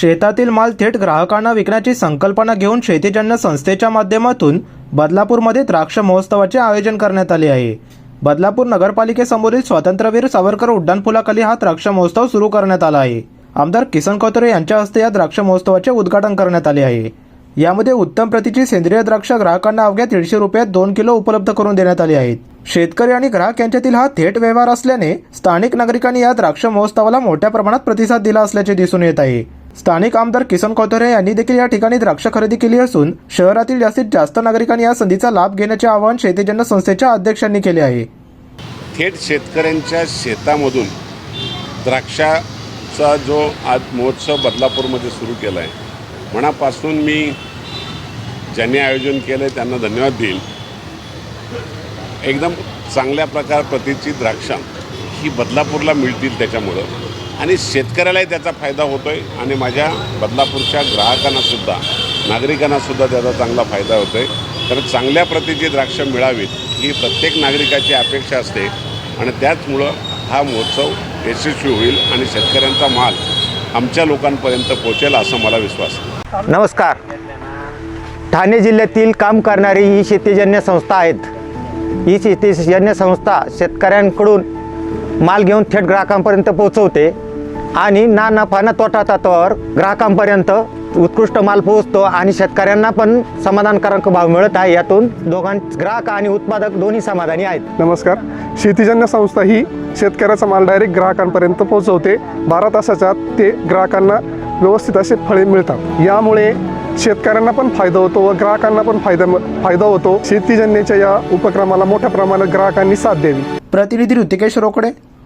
शेतातील माल थेट ग्राहकांना विकण्याची संकल्पना घेऊन शेतीजन्य संस्थेच्या माध्यमातून बदलापूरमध्ये द्राक्ष महोत्सवाचे आयोजन करण्यात आले आहे. बदलापूर नगरपालिकेसमोरील स्वातंत्र्यवीर सावरकर उड्डाणपुलाखाली हा द्राक्ष महोत्सव सुरू करण्यात आला आहे. आमदार किसन कोतरे यांच्या हस्ते या द्राक्ष महोत्सवाचे उद्घाटन करण्यात आले आहे. यामध्ये उत्तम प्रतीची सेंद्रिय द्राक्ष ग्राहकांना अवघ्या दीडशे रुपयात दोन किलो उपलब्ध करून देण्यात आली आहेत. शेतकरी आणि ग्राहक यांच्यातील हा थेट व्यवहार असल्याने स्थानिक नागरिकांनी या द्राक्ष महोत्सवाला मोठ्या प्रमाणात प्रतिसाद दिला असल्याचे दिसून येत आहे. स्थानिक आमदार किसन कोथोरे यांनी देखील या ठिकाणी द्राक्ष खरेदी केली असून शहरातील जास्तीत जास्त नागरिकांनी या संधीचा लाभ घेण्याचे आवाहन शेतीजन्य संस्थेच्या अध्यक्षांनी केले आहे. थेट शेतकऱ्यांच्या शेतामधून द्राक्षाचा जो आज महोत्सव बदलापूरमध्ये सुरू केला आहे मनापासून मी ज्यांनी आयोजन केलं आहे त्यांना धन्यवाद देईल एकदम चांगल्या प्रकार प्रतीची द्राक्षं ही बदलापूरला मिळतील त्याच्यामुळं. आणि शेतकऱ्यालाही त्याचा फायदा होतो आहे आणि माझ्या बदलापूरच्या ग्राहकांनासुद्धा नागरिकांनासुद्धा त्याचा चांगला फायदा होतो आहे तर चांगल्या प्रतीची द्राक्षं मिळावीत ही प्रत्येक नागरिकाची अपेक्षा असते. आणि त्याचमुळं हा महोत्सव यशस्वी होईल आणि शेतकऱ्यांचा माल आमच्या लोकांपर्यंत पोहोचेल असा मला विश्वास आहे. नमस्कार. ठाणे जिल्ह्यातील काम करणारी ही शेतीजन्य संस्था आहेत. ही शेतीजन्य संस्था शेतकऱ्यांकडून माल घेऊन थेट ग्राहकांपर्यंत पोहोचवते आणि ना नफा ना तोटा तत्वावर ग्राहकांपर्यंत उत्कृष्ट माल पोहोचतो आणि शेतकऱ्यांना पण समाधानकारक भाव मिळत आहे. यातून दोघां ग्राहक आणि उत्पादक दोन्ही समाधानी आहेत. नमस्कार. शेतीजन्य संस्था ही शेतकऱ्याचा माल डायरेक्ट ग्राहकांपर्यंत पोहोचवते. बारा तासाच्या ते ग्राहकांना व्यवस्थित असे फळे मिळतात. यामुळे शेतकऱ्यांना पण फायदा होतो व ग्राहकांना पण फायदा फायदा होतो. शेतीजन्याच्या या उपक्रमाला मोठ्या प्रमाणात ग्राहकांनी साथ द्यावी. प्रतिनिधी ऋतिकेश रोकडे.